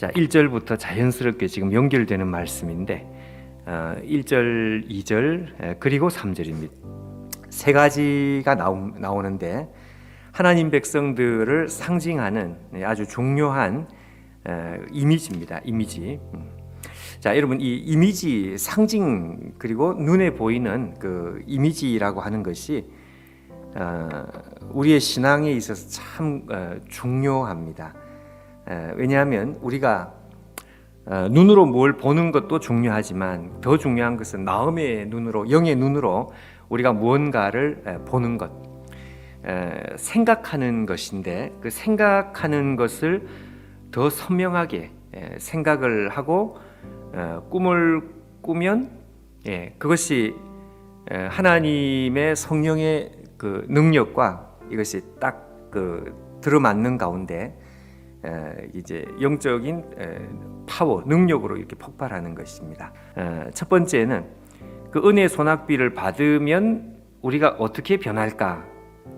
자, 1절부터 자연스럽게 지금 연결되는 말씀인데 어, 1절, 2절 에, 그리고 3절입니다. 세 가지가 나오, 나오는데 하나님 백성들을 상징하는 네, 아주 중요한 에, 이미지입니다. 이미지. 음. 자, 여러분 이 이미지 상징 그리고 눈에 보이는 그 이미지라고 하는 것이 어, 우리의 신앙에 있어서 참 어, 중요합니다. 에, 왜냐하면 우리가 어, 눈으로 뭘 보는 것도 중요하지만 더 중요한 것은 마음의 눈으로 영의 눈으로 우리가 무언가를 에, 보는 것, 에, 생각하는 것인데 그 생각하는 것을 더 선명하게 에, 생각을 하고 어, 꿈을 꾸면 예, 그것이 에, 하나님의 성령의 그 능력과 이것이 딱 그 들어맞는 가운데 에, 이제 영적인 에, 파워 능력으로 이렇게 폭발하는 것입니다. 에, 첫 번째는 그 은혜 소낙비를 받으면 우리가 어떻게 변할까?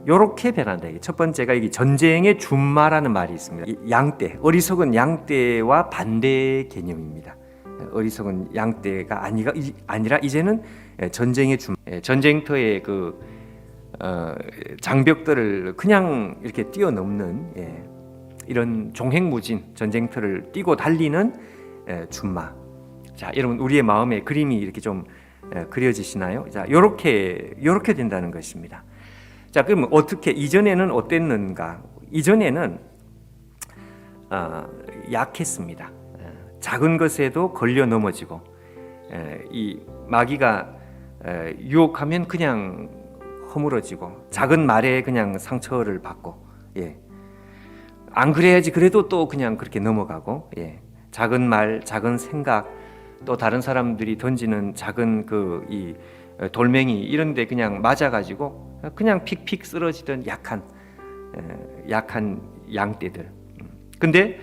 요렇게 변한다. 첫 번째가 이게 전쟁의 준마라는 말이 있습니다. 이 양떼, 어리석은 양떼와 반대 개념입니다. 어리석은 양떼가 아니가 이- 아니라 이제는 전쟁의 준 예, 전쟁터의 그 어, 장벽들을 그냥 이렇게 뛰어넘는 예, 이런 종횡무진 전쟁터를 뛰고 달리는 예, 준마. 자, 여러분 우리의 마음에 그림이 이렇게 좀 예, 그려지시나요? 자, 요렇게 요렇게 된다는 것입니다. 자, 그럼 어떻게 이전에는 어땠는가? 이전에는 어, 약했습니다. 예, 작은 것에도 걸려 넘어지고 예, 이 마귀가 에, 유혹하면 그냥 허물어지고 작은 말에 그냥 상처를 받고 예. 안 그래야지 그래도 또 그냥 그렇게 넘어가고 예. 작은 말, 작은 생각 또 다른 사람들이 던지는 작은 그 이 돌멩이 이런데 그냥 맞아가지고 그냥 픽픽 쓰러지던 약한 에, 약한 양떼들. 음. 근데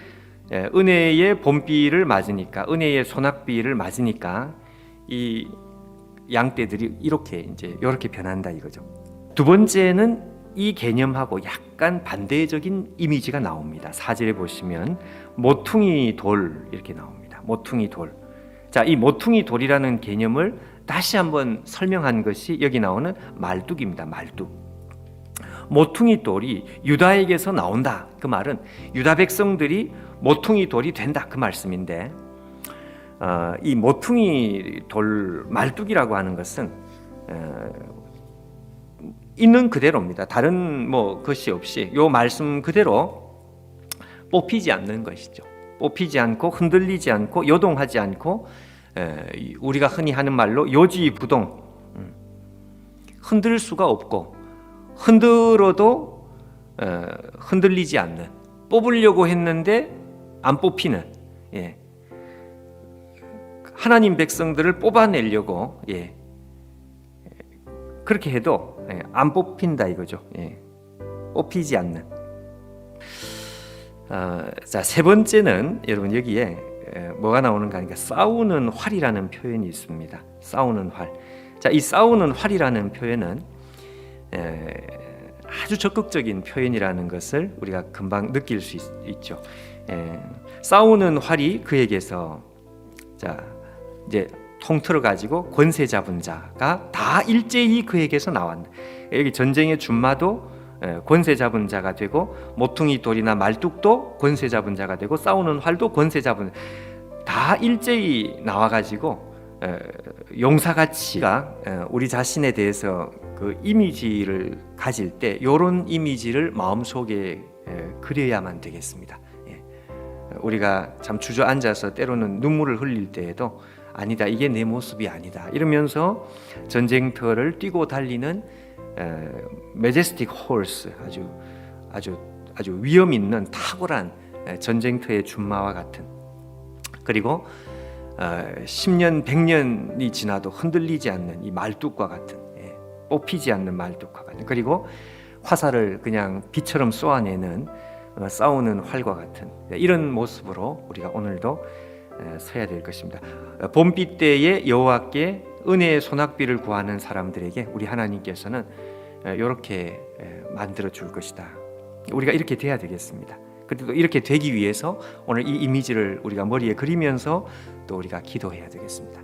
예, 은혜의 봄비를 맞으니까 은혜의 소낙비를 맞으니까 이 양떼들이 이렇게 이제 이렇게 변한다 이거죠. 두 번째는 이 개념하고 약간 반대적인 이미지가 나옵니다. 사절에 보시면 모퉁이 돌 이렇게 나옵니다. 모퉁이 돌. 자, 이 모퉁이 돌이라는 개념을 다시 한번 설명한 것이 여기 나오는 말뚝입니다. 말뚝. 모퉁이 돌이 유다에게서 나온다. 그 말은 유다 백성들이 모퉁이 돌이 된다. 그 말씀인데 어, 이 모퉁이 돌 말뚝이라고 하는 것은 어, 있는 그대로입니다. 다른 뭐 것이 없이 요 말씀 그대로 뽑히지 않는 것이죠. 뽑히지 않고 흔들리지 않고 요동하지 않고 에, 우리가 흔히 하는 말로 요지부동 음, 흔들 수가 없고 흔들어도 에, 흔들리지 않는 뽑으려고 했는데 안 뽑히는 예. 하나님 백성들을 뽑아내려고 예. 그렇게 해도 예, 안 뽑힌다 이거죠. 예. 뽑히지 않는. 어, 자세 번째는 여러분 여기에 에, 뭐가 나오는가 하니까 싸우는 활이라는 표현이 있습니다. 싸우는 활. 자이 싸우는 활이라는 표현은 에, 아주 적극적인 표현이라는 것을 우리가 금방 느낄 수 있, 죠 싸우는 활이 그에게서 자 이제 통틀어 가지고 권세 잡은 자가 다 일제히 그에게서 나왔다. 여기 전쟁의 준마도 에, 권세 잡은 자가 되고 모퉁이 돌이나 말뚝도 권세 잡은 자가 되고 싸우는 활도 권세 잡은 다 일제히 나와 가지고 용사 가치가 에, 우리 자신에 대해서 그 이미지를 가질 때 이런 이미지를 마음 속에 그려야만 되겠습니다. 예. 우리가 참 주저앉아서 때로는 눈물을 흘릴 때에도 아니다. 이게 내 모습이 아니다. 이러면서 전쟁터를 뛰고 달리는 메제스틱 홀스 아주 아주 아주 위험 있는 탁월한 에, 전쟁터의 준마와 같은. 그리고 어, 10년 100년이 지나도 흔들리지 않는 이 말뚝과 같은 예, 뽑히지 않는 말뚝과 같은. 그리고 화살을 그냥 비처럼 쏘아내는 어, 싸우는 활과 같은 예, 이런 모습으로 우리가 오늘도 에, 서야 될 것입니다. 어, 봄비 때에 여호와께 은혜의 소낙비를 구하는 사람들에게 우리 하나님께서는 이렇게 만들어 줄 것이다. 우리가 이렇게 돼야 되겠습니다. 그래도 이렇게 되기 위해서 오늘 이 이미지를 우리가 머리에 그리면서 또 우리가 기도해야 되겠습니다.